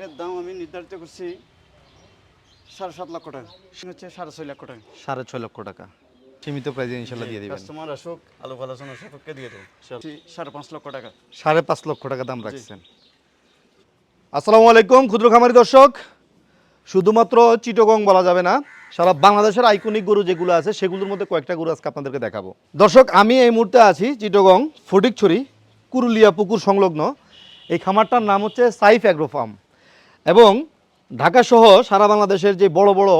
এটার দাম আমি নির্ধারিত করছি সাড়ে সাত লক্ষ টাকা। হচ্ছে সাড়ে ছয় লক্ষ টাকা। সাড়ে ছয় লক্ষ টাকা। সীমিত প্রাইজে ইনশাল্লাহ দিয়ে দিবেন। কাস্টমার আসুক আলু আলোচনা সাপেক্ষে দিয়ে দেবো। সাড়ে পাঁচ লক্ষ টাকা। সাড়ে পাঁচ লক্ষ টাকা দাম রাখছেন। আসসালামু আলাইকুম ক্ষুদ্র খামারি দর্শক। শুধুমাত্র চিটগং বলা যাবে না সারা বাংলাদেশের আইকনিক গরু যেগুলো আছে সেগুলোর মধ্যে কয়েকটা গরু আজকে আপনাদেরকে দেখাবো। দর্শক আমি এই মুহূর্তে আছি চিটগং ফটিকছড়ি কুরুলিয়া পুকুর সংলগ্ন। এই খামারটার নাম হচ্ছে সাইফ অ্যাগ্রো ফার্ম। এবং ঢাকা সহ সারা বাংলাদেশের যে বড় বড়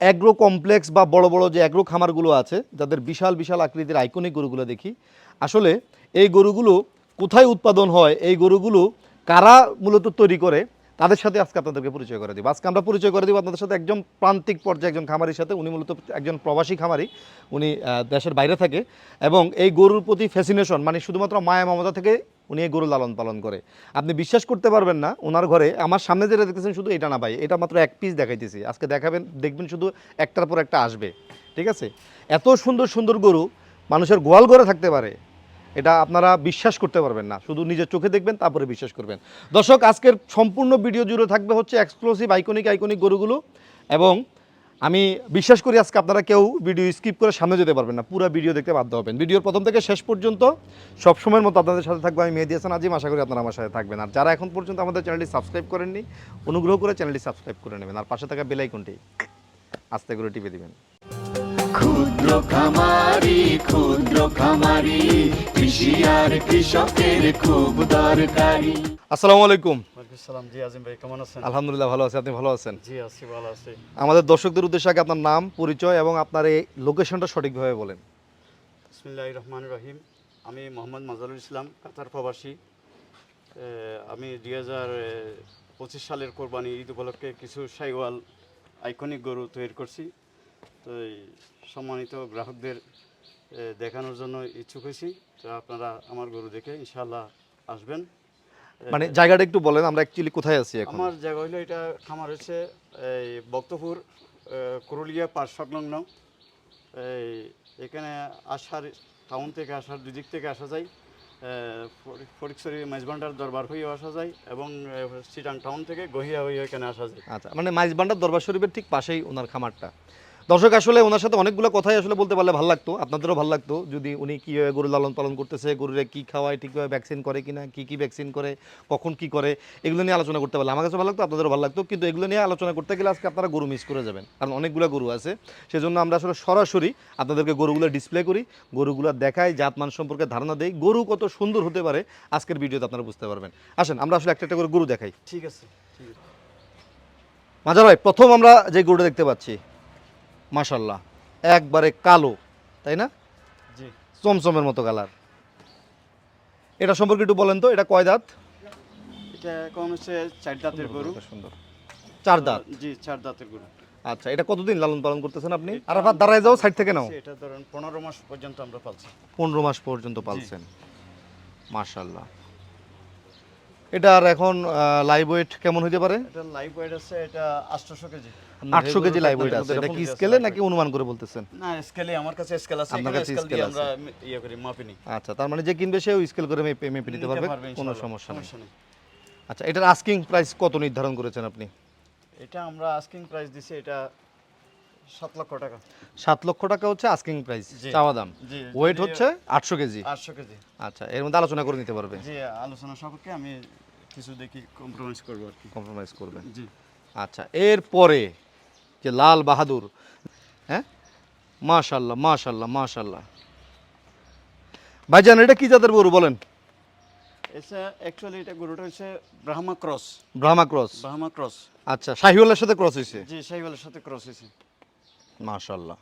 অ্যাগ্রো কমপ্লেক্স বা বড় বড় যে অ্যাগ্রো খামারগুলো আছে, যাদের বিশাল বিশাল আকৃতির আইকনিক গরুগুলো দেখি, আসলে এই গরুগুলো কোথায় উৎপাদন হয়, এই গরুগুলো কারা মূলত তৈরি করে, তাদের সাথে আজকে আপনাদেরকে পরিচয় করে দিব। আজকে আমরা পরিচয় করে দিব আপনাদের সাথে একজন প্রান্তিক পর্যায়ে একজন খামারির সাথে, উনি মূলত একজন প্রবাসী খামারি, উনি দেশের বাইরে থাকে এবং এই গরুর প্রতি ফ্যাসিনেশন মানে শুধুমাত্র মায়া মমতা থেকে উনি এই গরু লালন পালন করে। আপনি বিশ্বাস করতে পারবেন না ওনার ঘরে, আমার সামনে যেটা দেখতেছেন শুধু এটা না ভাই, এটা মাত্র এক পিস দেখাইতেছি। আজকে দেখাবেন, দেখবেন শুধু একটার পর একটা আসবে, ঠিক আছে? এত সুন্দর সুন্দর গরু মানুষের গোয়াল ঘরে থাকতে পারে, এটা আপনারা বিশ্বাস করতে পারবেন না। শুধু নিজের চোখে দেখবেন, তারপরে বিশ্বাস করবেন। দর্শক, আজকের সম্পূর্ণ ভিডিও জুড়ে থাকবে হচ্ছে এক্সক্লুসিভ আইকনিক আইকনিক গরুগুলো এবং আমি বিশ্বাস করি আজকে আপনারা কেউ ভিডিও স্কিপ করে সামনে যেতে পারবেন না পুরো ভিডিও দেখতে বাধ্য হবেন। ভিডিওর প্রথম থেকে শেষ পর্যন্ত সব সময়ের মতো আপনাদের সাথে থাকব আমি মেহেদি হাসান আজিম আশা করি আপনারা আমার সাথে থাকবেন। আর যারা এখন পর্যন্ত আমাদের চ্যানেলটি সাবস্ক্রাইব করেননি অনুগ্রহ করে চ্যানেলটি সাবস্ক্রাইব করে নেবেন। আর পাশে থাকা বেল আইকনটি আস্তে করে টিপে দিবেন। ক্ষুদ্র খামারি ক্ষুদ্র খামারি কৃষি আর কৃষকের খুব দরকারি। আসসালামু আলাইকুম। সালাম জি আজিম ভাই কেমন আছেন? আলহামদুলিল্লাহ ভালো আছি। আপনি ভালো আছেন? জি আছি ভালো আছি। আমাদের দর্শকদের উদ্দেশ্যে আগে আপনার নাম পরিচয় এবং আপনার এই লোকেশনটা সঠিকভাবে বলেন। বিসমিল্লাহ রহমান রহিম। আমি মোহাম্মদ মাজারুল ইসলাম কাতার প্রবাসী। আমি দুই হাজার পঁচিশ সালের কোরবানি ঈদ উপলক্ষে কিছু সাইওয়াল আইকনিক গরু তৈরি করছি। তো সম্মানিত গ্রাহকদের দেখানোর জন্য ইচ্ছুক হয়েছি। তো আপনারা আমার গরু দেখে ইনশাল্লাহ আসবেন। মানে জায়গাটা একটু বলেন আমরা অ্যাকচুয়ালি কোথায় আছি এখন? আমার জায়গা হলো এটা খামার হচ্ছে এই বক্তপুর করুলিয়া পার সংলগ্ন এই এখানে আসার টাউন থেকে আসার দুই দিক থেকে আসা যায় ফটিকছড়ি মাইজভান্ডার দরবার হয়েও আসা যায় এবং চিটাং টাউন থেকে গহিয়া হয়ে এখানে আসা যায়। আচ্ছা মানে মাইজবান্ডার দরবার শরীফের ঠিক পাশেই ওনার খামারটা। দর্শক আসলে ওনার সাথে অনেকগুলো কথাই আসলে বলতে পারলে ভালো লাগতো আপনাদেরও ভালো লাগতো যদি উনি কীভাবে গরু লালন পালন করতেছে গরুরে কী খাওয়ায় ঠিকভাবে ভ্যাকসিন করে কিনা কী কী ভ্যাকসিন করে কখন কি করে এগুলো নিয়ে আলোচনা করতে পারলে আমার কাছে ভালো লাগতো আপনাদেরও ভালো লাগতো কিন্তু এগুলো নিয়ে আলোচনা করতে গেলে আজকে আপনারা গরু মিস করে যাবেন কারণ অনেকগুলো গরু আছে সেজন্য আমরা আসলে সরাসরি আপনাদেরকে গরুগুলো ডিসপ্লে করি গরুগুলো দেখাই জাতমান সম্পর্কে ধারণা দেই গরু কত সুন্দর হতে পারে আজকের ভিডিওতে আপনারা বুঝতে পারবেন। আসেন আমরা আসলে একটা একটা করে গরু দেখাই। ঠিক আছে ঠিক আছে। মাজার ভাই প্রথম আমরা যে গরুটা দেখতে পাচ্ছি মাশাল্লাহ। একবারে কালো তাই না? জি। চমচমের মতো কালার। এটা সম্পর্কে একটু বলেন তো এটা কয় দাঁত? এটা এখন হচ্ছে চার দাঁতের গরু। সুন্দর। চার দাঁত? জি চার দাঁতের গরু। আচ্ছা এটা কতদিন লালন পালন করতেছেন আপনি? আর আপনার দাঁড়ায় যাও সাইড থেকে নাও। এটা ধরেন পনেরো মাস পর্যন্ত আমরা পালছি। পনেরো মাস পর্যন্ত পালছেন। মাশাল্লাহ। এটার এখন লাইভ ওয়েট কেমন হতে পারে? এটা লাইভ ওয়েট আছে এটা আটশোশো কেজি। আটশো কেজি লাইভ ওয়েট আছে। এটা কি স্কেলে নাকি অনুমান করে বলতেছেন? না স্কেলে আমার কাছে স্কেল আছে আপনার কাছে স্কেল আমরা ইয়ে করি মাপি নিই আচ্ছা তার মানে যে কিনবে সেও স্কেল করে মেপে মেপে নিতে পারবে? কোনো সমস্যা নেই। আচ্ছা এটার আস্কিং প্রাইস কত নির্ধারণ করেছেন আপনি? এটা আমরা আস্কিং প্রাইস দিছি এটা সাত লক্ষ টাকা। সাত লক্ষ টাকা হচ্ছে আস্কিং প্রাইস চাওয়া দাম। ওয়েট হচ্ছে আটশো কেজি। আটশো কেজি। আচ্ছা এর মধ্যে আলোচনা করে নিতে পারবে। জি আলোচনা সাপেক্ষে আমি কিছু দেখি কম্প্রোমাইজ করব আর কি। কম্প্রোমাইজ করবেন। জি। আচ্ছা এরপরে যে লাল বাহাদুর হ্যাঁ? মাশাল্লাহ মাশাল্লাহ মাশাল্লাহ। ভাইজান এটা কি জাতের গরু বলেন? এটা অ্যাকচুয়ালি এটা গরুটা হচ্ছে Brahma cross. Brahma cross. Brahma cross. আচ্ছা শাহিওয়ালের সাথে ক্রস হয়েছে? জি শাহিওয়ালের সাথে ক্রস হয়েছে। মাশাল্লাহ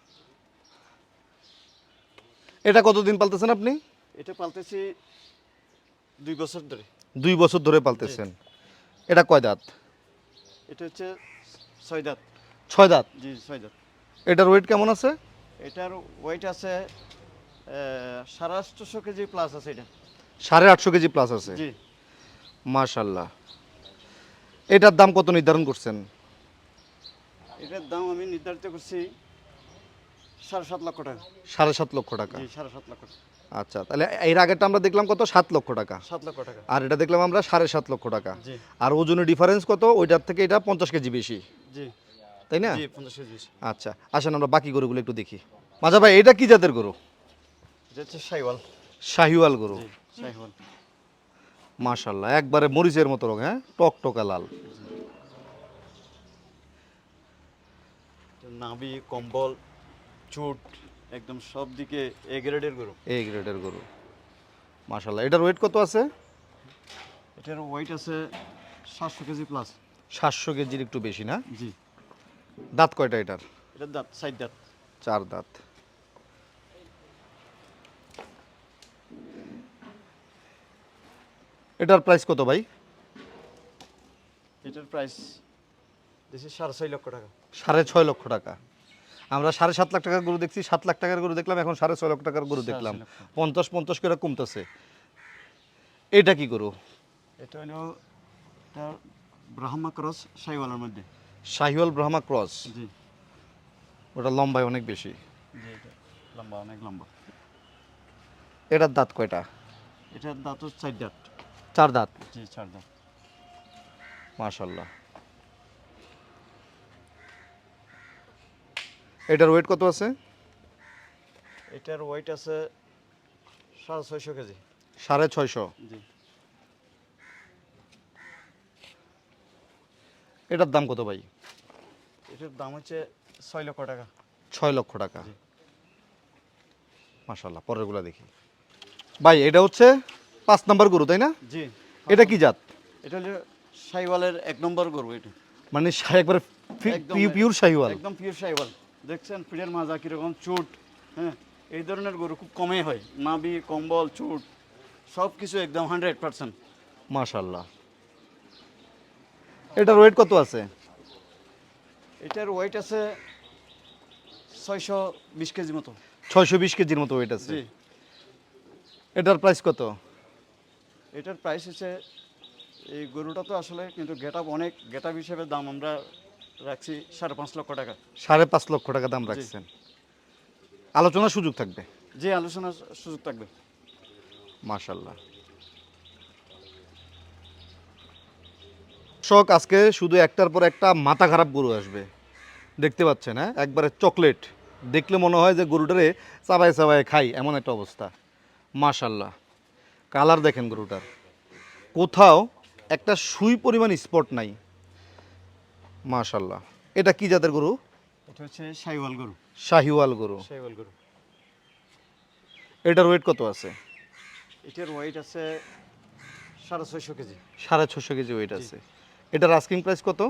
এটা কতদিন পালতেছেন আপনি? এটা পালতেছি দুই বছর ধরে। দুই বছর ধরে পালতেছেন। এটা কয় দাঁত? এটা হচ্ছে ছয় দাঁত। ছয় দাঁত? জি ছয় দাঁত। এটার ওয়েট কেমন আছে? এটার ওয়েট আছে সাড়ে আটশোশো কেজি প্লাস আছে এটা। সাড়ে আটশো কেজি প্লাস আছে? জি। মাশাল্লাহ এটার দাম কত নির্ধারণ করছেন? এটার দাম আমি নির্ধারিত করছি সাড়ে সাত লক্ষ টাকা। সাড়ে সাত লক্ষ টাকা। জি সাড়ে সাত লক্ষ টাকা। আচ্ছা তাহলে এর আগেরটা আমরা দেখলাম কত? সাত লক্ষ টাকা। সাত লক্ষ টাকা। আর এটা দেখলাম আমরা সাড়ে সাত লক্ষ টাকা। জি। আর ওজনের ডিফারেন্স কত? ওইটার থেকে এটা পঞ্চাশ কেজি বেশি। জি। তাই না? জি পঞ্চাশ কেজি আচ্ছা আসেন আমরা বাকি গরুগুলো একটু দেখি। মাজা ভাই এটা কি জাতের গরু? এটা হচ্ছে সাইওয়াল শাহিওয়াল গরু। মাশাল্লাহ একবারে মরিচের মতো রং হ্যাঁ? টকটকা লাল। নাভি কম্বল। চুট একদম সব দিকে এ গ্রেডের গরু। এ গ্রেডের গরু। মাশাল্লাহ এটার ওয়েট কত আছে? এটার ওয়েট আছে সাতশো কেজি প্লাস সাতশো কেজির একটু বেশি না? জি। দাঁত কয়টা এটার? এটার দাঁত সাইড দাঁত। চার দাঁত। এটার প্রাইস কত ভাই? এটার প্রাইস দিছি সাড়ে ছয় লক্ষ টাকা। সাড়ে ছয় লক্ষ টাকা। আমরা সাড়ে সাত লাখ টাকার গরু দেখছি সাত লাখ টাকার গরু দেখলাম এখন সাড়ে ছয় লাখ টাকার গরু দেখলাম। পঞ্চাশ পঞ্চাশ করে কমতেছে। এটা কি গরু? এটা হলো ব্রাহ্মা ক্রস সাইওয়ালের মধ্যে। Sahiwal Brahma cross? জি। ওটা লম্বায় অনেক বেশি। জি এটা লম্বা অনেক লম্বা। এটার দাঁত কয়টা? এটার দাঁত হচ্ছে চার দাঁত। চার দাঁত? জি চার দাঁত। মাশাল্লাহ। এটার ওয়েট কত আছে? এটার ওয়েট আছে সাড়ে ছয়শো কেজি। সাড়ে ছয়শো। জি। এটার দাম কত ভাই? এটার দাম হচ্ছে ছয় লক্ষ টাকা। ছয় লক্ষ টাকা। মাশাল্লাহ পরেরগুলো দেখি। ভাই এটা হচ্ছে পাঁচ নম্বর গরু তাই না? জি। এটা কি জাত? এটা হলো সাইওয়ালের এক নম্বর গরু এটা। মানে একবারে পিওর শাহিওয়াল একদম পিওর সাইওয়াল দেখছেন পিঠের মাজা কীরকম চুট হ্যাঁ? এই ধরনের গরু খুব কমই হয়। নাবি কম্বল চুট সব কিছু একদম হান্ড্রেড পার্সেন্ট। মাশাল্লাহ। এটার ওয়েট কত আছে? এটার ওয়েট আছে ছয়শো বিশ কেজি মতো। ছয়শো বিশ কেজির মতো ওয়েট আছে? এটার প্রাইস কত? এটার প্রাইস হচ্ছে এই গরুটা তো আসলে কিন্তু গেট অনেক গেট হিসেবে দাম আমরা রাখছি সাড়ে পাঁচ লক্ষ টাকা। সাড়ে পাঁচ লক্ষ টাকা দাম রাখছেন। আলোচনার সুযোগ থাকবে? যে আলোচনার সুযোগ থাকবে। মাশাল্লাহ শখ আজকে শুধু একটার পর একটা মাথা খারাপ গরু আসবে। দেখতে পাচ্ছেন হ্যাঁ? একবারে চকলেট। দেখলে মনে হয় যে গরুটারে চাবায় চাবায় খাই এমন একটা অবস্থা। মাশাল্লাহ কালার দেখেন গরুটার। কোথাও একটা সুই পরিমাণ স্পট নাই। মাশাল্লাহ এটা কি জাতের গরু? এটা হচ্ছে সাইওয়াল গরু। শাহিওয়াল গরু। সাইওয়াল গরু। এটার ওয়েট কত আছে? এটার ওয়েট আছে সাড়ে ছয়শো কেজি। সাড়ে ছশো কেজি ওয়েট আছে। এটার আস্কিং প্রাইস কত?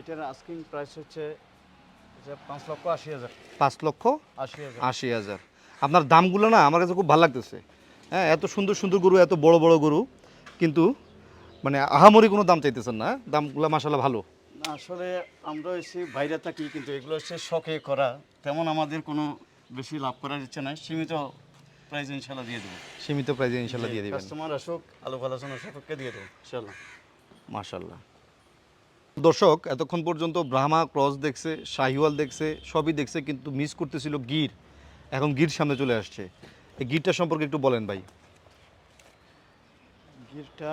এটার আস্কিং প্রাইস হচ্ছে পাঁচ লক্ষ আশি হাজার। পাঁচ লক্ষ আশি হাজার। আশি হাজার। আপনার দামগুলো না আমার কাছে খুব ভালো লাগতেছে। হ্যাঁ এত সুন্দর সুন্দর গরু এত বড় বড় গরু। কিন্তু মানে আহামরি কোনো দাম চাইতেছেন না। দামগুলো মাসাল্লাহ ভালো। আসলে আমরা এসে বাইরে থাকি কিন্তু এগুলো হচ্ছে শখে করা। তেমন আমাদের কোনো বেশি লাভ করার ইচ্ছে নাই। সীমিত প্রাইজ ইনশাল্লাহ দিয়ে দেবো। সীমিত প্রাইজে ইনশাল্লাহ দিয়ে দিবেন। কাস্টমার আসুক আলু আলোচনা সাপেক্ষে দিয়ে দেবো ইনশাল্লাহ মাশাল্লাহ দর্শক এতক্ষণ পর্যন্ত ব্রাহ্মা ক্রস দেখছে শাহিওয়াল দেখছে সবই দেখছে কিন্তু মিস করতেছিল গির। এখন গির সামনে চলে আসছে। এই গিরটা সম্পর্কে একটু বলেন ভাই। গিরটা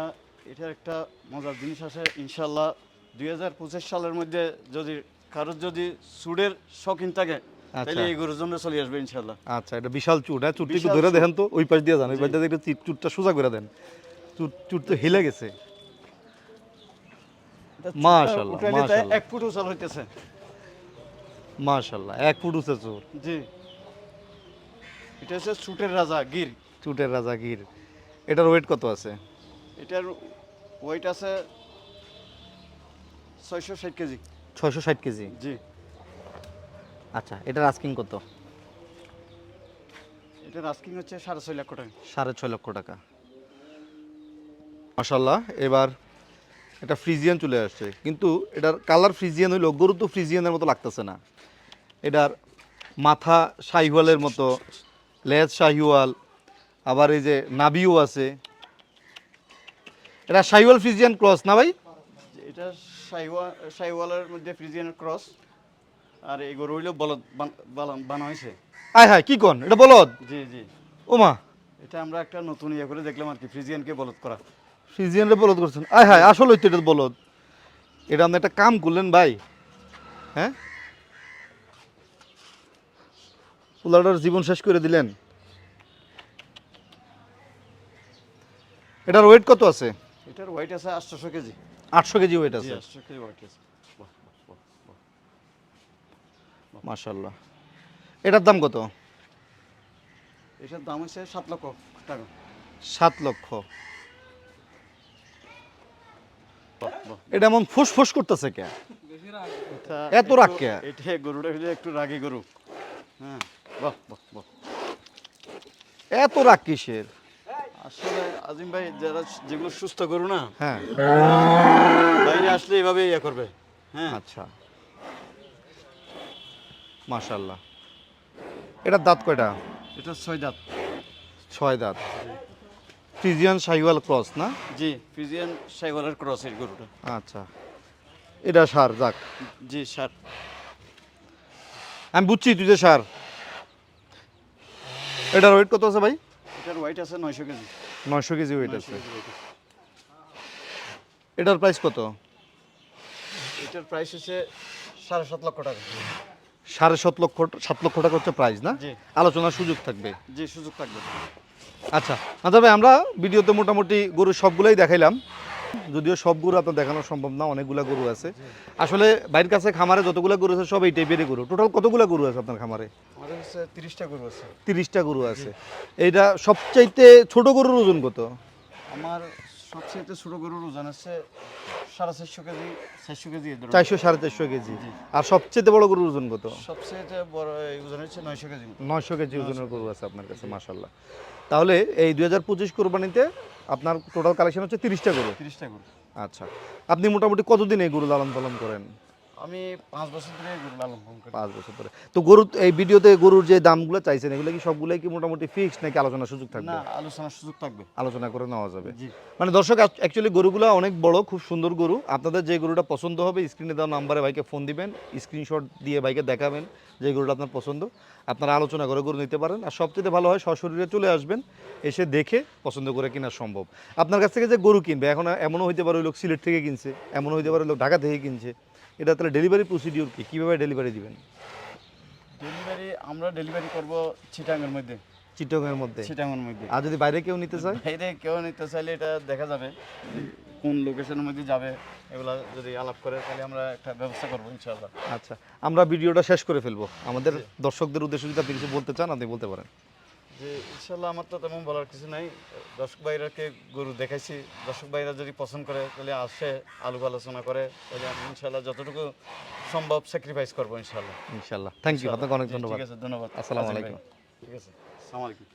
এটা একটা মজার জিনিস আছে ইনশাল্লাহ দুই হাজার পঁচিশ সালের মধ্যে যদি কারোর যদি সুডের শখিন থাকে তাহলে এই গরুর জন্য চলে আসবে ইনশাল্লাহ আচ্ছা এটা বিশাল চুট হ্যাঁ? চুটটি একটু ধরে। দেখেন তো ওই পাশ দিয়ে যান ওই পাশ দিয়ে একটু চুটটা সোজা করে দেন। চুট চুট তো হেলে গেছে। এটা মাশাআল্লাহ, মাশাআল্লাহ। এক ফুট হইতেছে। এক ফুট উঁচে চোর জি। এটা হচ্ছে সুটের রাজা গির। চুটের রাজা গির। এটার ওয়েট কত আছে? এটার ওয়েট আছে ছয়শো ষাট কেজি। ছয়শো ষাট কেজি? জি। আচ্ছা এটার আস্কিং কত? এটার আস্কিং হচ্ছে সাড়ে ছয় লক্ষ টাকা। সাড়ে ছয় লক্ষ টাকা। মাশাল্লাহ এবার এটা ফ্রিজিয়ান চলে আসছে। কিন্তু এটার কালার ফ্রিজিয়ান হইল গরু তো ফ্রিজিয়ানের মতো লাগতেছে না। এটার মাথা শাহিওয়ালের মতো লেজ শাহিওয়াল আবার এই যে নাবিও আছে। এটা শাহিওয়াল ফ্রিজিয়ান ক্রস না ভাই? এটা সাইওয়া সাইওয়ালের মধ্যে ফ্রিজিয়ানের ক্রস। আর এই গরু হইলেও বলদ বান- হয়েছে আয় হায় কি কোন? এটা বলদ? জি জি। ওমা। এটা আমরা একটা নতুন ইয়ে করে দেখলাম আর কি ফ্রিজিয়ানকে বলদ করা। ফ্রিজিয়ানরে বলদ করছেন। আয় হায় আসলে তো এটা বলদ। এটা আপনি একটা কাম করলেন ভাই। হ্যাঁ? পোলাটার জীবন শেষ করে দিলেন। এটার ওয়েট কত আছে? এটার ওয়েট আছে আটশোশো কেজি। আটশো কেজি ওয়েট আছে। আটশো কেজি ওয়েট আছে। বাহ, বাহ, বাহ, বাহ। মাশাল্লাহ এটার দাম কত? এটার দাম হচ্ছে সাত লক্ষ টাকা। সাত লক্ষ। বাহ, বাহ। এটা এমন ফুস ফুস করতেছে কে? এত রাগ কে? এটা গরুটা হলে একটু রাগী গরু। হ্যাঁ। বাহ বাহ বাহ। এত রাগ কিসের? আজিম ভাই যারা যেগুলো সুস্থ গরু না হ্যাঁ। বাইরে আসলে এভাবে ইয়ে করবে। হ্যাঁ। আচ্ছা। মাশাল্লাহ এটার দাঁত কয়টা? এটা ছয় দাঁত। ছয় দাঁত। ফ্রিজিয়ান শাহিওয়াল ক্রস না? জি ফিজিয়ান সাইওয়ালের ক্রস এই গরুটা। আচ্ছা। এটা সার যাক। জি সার। আমি বুঝছি তুই যে সার। এটার ওয়েট কত আছে ভাই? এটার ওয়েট আছে নয়শো কেজি। নয়শো কেজি ওয়েট আছে। এটার প্রাইস কত? এটার প্রাইস হচ্ছে সাড়ে সাত লক্ষ টাকা। সাড়ে সাত লক্ষ সাত লক্ষ টাকা হচ্ছে প্রাইস না? আলোচনার সুযোগ থাকবে। জি সুযোগ থাকবে। আচ্ছা আচ্ছা ভাই আমরা ভিডিওতে মোটামুটি গরু সবগুলোই দেখাইলাম। যদিও সব গরু আপনার দেখানো সম্ভব না অনেকগুলা গরু আছে। আসলে বাইরের কাছে খামারে যতগুলো গরু আছে সব এই টাইপেরই গরু। টোটাল কতগুলো গরু আছে আপনার খামারে? তিরিশটা গরু আছে। তিরিশটা গরু আছে। এইটা সবচাইতে ছোট গরুর ওজন কত? আমার সবচেয়ে ছোট গরুর ওজন আছে সাড়ে চারশো কেজি চারশো কেজি চারশো সাড়ে চারশো কেজি। আর সবচেয়ে বড় গরুর ওজন কত? সবচেয়ে বড় ওজন হচ্ছে নয়শো কেজি। নয়শো কেজি ওজনের গরু আছে আপনার কাছে মাসাল্লাহ তাহলে এই দুই হাজার পঁচিশ কোরবানিতে আপনার টোটাল কালেকশন হচ্ছে তিরিশটা গরু। তিরিশটা গরু। আচ্ছা। আপনি মোটামুটি কতদিন এই গরু লালন পালন করেন? আমি পাঁচ বছর ধরে গরু লালন পালন করি। পাঁচ বছর ধরে। তো গরু এই ভিডিওতে গরুর যে দামগুলো চাইছেন এগুলো কি সবগুলোই কি মোটামুটি ফিক্স নাকি আলোচনার সুযোগ থাকবে? না আলোচনার সুযোগ থাকবে। আলোচনা করে নেওয়া যাবে। মানে দর্শক অ্যাকচুয়ালি গরুগুলো অনেক বড় খুব সুন্দর গরু। আপনাদের যে গরুটা পছন্দ হবে স্ক্রিনে দেওয়া নাম্বারে ভাইকে ফোন দিবেন স্ক্রিনশট দিয়ে ভাইকে দেখাবেন যে গরুটা আপনার পছন্দ। আপনারা আলোচনা করে গরু নিতে পারেন। আর সবচেয়ে ভালো হয় সশরীরে চলে আসবেন এসে দেখে পছন্দ করে কেনা সম্ভব। আপনার কাছ থেকে যে গরু কিনবে এখন এমনও হইতে পারে ওই লোক সিলেট থেকে কিনছে এমনও হইতে পারে লোক ঢাকা থেকে কিনছে। এটা তাহলে ডেলিভারি প্রসিডিউর কি? কীভাবে ডেলিভারি দিবেন? ডেলিভারি আমরা ডেলিভারি করব চিটাঙ্গের মধ্যে। চিটংয়ের মধ্যে? চিটাঙ্গের মধ্যে। আর যদি বাইরে কেউ নিতে চায়? বাইরে কেউ নিতে চাইলে এটা দেখা যাবে কোন লোকেশনের মধ্যে যাবে এগুলা যদি আলাপ করে তাহলে আমরা একটা ব্যবস্থা করব ইনশাআল্লাহ। আচ্ছা আমরা ভিডিওটা শেষ করে ফেলব। আমাদের দর্শকদের উদ্দেশ্যে যদি আপনি কিছু বলতে চান আপনি বলতে পারেন। যে ইনশাল্লাহ আমার তো তেমন বলার কিছু নাই। দর্শক ভাইরাকে গরু দেখাইছি দর্শক ভাইরা যদি পছন্দ করে তাহলে আসে আলু আলোচনা করে তাহলে আমি ইনশাল্লাহ যতটুকু সম্ভব স্যাক্রিফাইস করব ইনশাল্লাহ ইনশাল্লাহ থ্যাংক ইউ আপনাকে অনেক ধন্যবাদ। ঠিক আছে ধন্যবাদ। আসসালামু আলাইকুম। ঠিক আছে আসসালামু আলাইকুম।